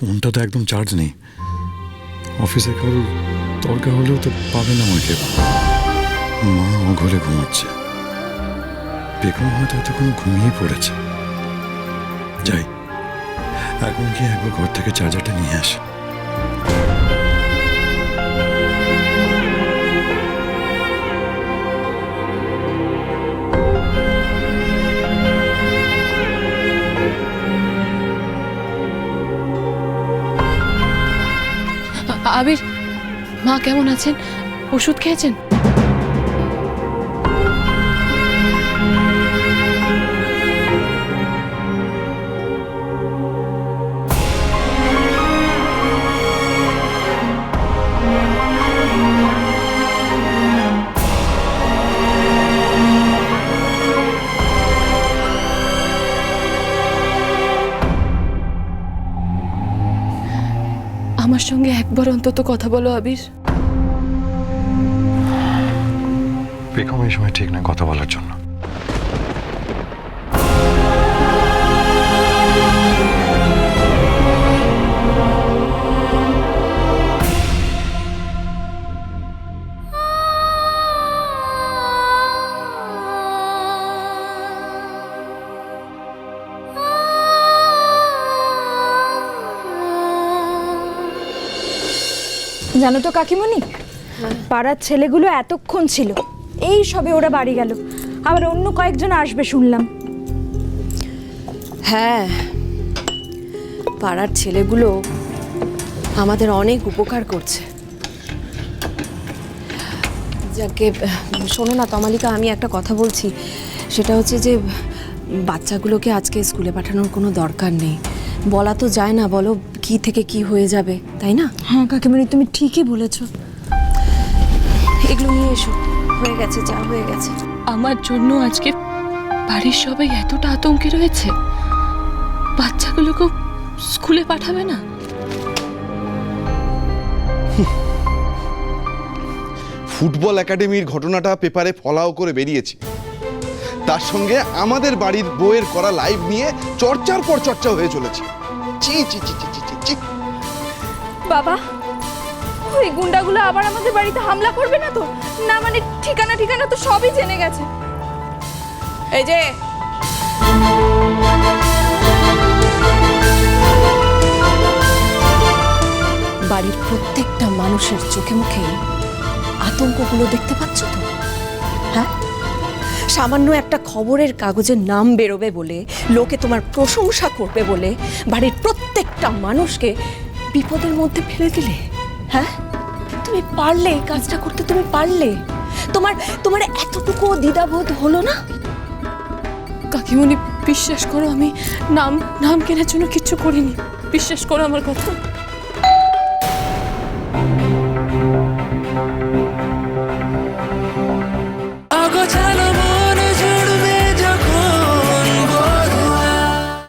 ফোনটা তো একদম চার্জ নেই। অফিসে কারোর দরকার হলেও তো পাবে না আমাকে। মা ঘরে ঘুমাচ্ছে। বেগম হয়তো এতক্ষণ ঘুমিয়ে পড়েছে। যাই, এখন গিয়ে একবার ঘর থেকে চার্জারটা নিয়ে আসি। আবির মা কেমন আছেন? ওষুধ খেয়েছেন? আমার সঙ্গে একবার অন্তত কথা বলো, আবির। বেগম, এই সময় ঠিক না কথা বলার জন্য। জানো তো কাকিমণি? পাড়ার ছেলেগুলো এতক্ষণ ছিল। এই সবে ওরা বাড়ি গেল। আবার অন্য কয়েকজন আসবে শুনলাম। হ্যাঁ পাড়ার ছেলেগুলো আমাদের অনেক উপকার করছে। যাকে, শোনো না তমালিকা, আমি একটা কথা বলছি। সেটা হচ্ছে যে বাচ্চাগুলোকে আজকে স্কুলে পাঠানোর কোনো দরকার নেই। বলা তো যায় না বলো কি থেকে কি হয়ে যাবে তাই না? হ্যাঁ কাকিমণি তুমি ঠিকই বলেছ। এগুলো নিয়ে এসো হয়ে গেছে যা হয়ে গেছে। আমার জন্য আজকে বাড়ির সবাই এতটা আতঙ্কে রয়েছে বাচ্চাগুলোকে স্কুলে পাঠাবে না? ফুটবল একাডেমির ঘটনাটা পেপারে ফলাও করে বেরিয়েছে। তার সঙ্গে আমাদের বাড়ির বইয়ের করা লাইভ নিয়ে চর্চার পর চর্চা হয়ে চলেছে। চি চি চি চি চি চি চি। বাবা ওই গুন্ডাগুলো আবার আমাদের বাড়িতে হামলা করবে না তো? না মানে ঠিকানা ঠিকানা তো সবই জেনে গেছে। এই যে। বাড়ির প্রত্যেকটা মানুষের চোখে মুখে আতঙ্কগুলো দেখতে পাচ্ছ তো? হ্যাঁ? সামান্য একটা খবরের কাগজের নাম বেরোবে বলে, লোকে তোমার প্রশংসা করবে বলে বাড়ির প্রত্যেকটা মানুষকে বিপদের মধ্যে ফেলে দিলে। হ্যাঁ? তুমি পারলে এই কাজটা করতে, তুমি পারলে। তোমার তোমার এতটুকু দ্বিধাবোধ হলো না? কাকিমণি, বিশ্বাস করো আমি নাম নাম কেনার জন্য কিচ্ছু করিনি। বিশ্বাস করো আমার কথা।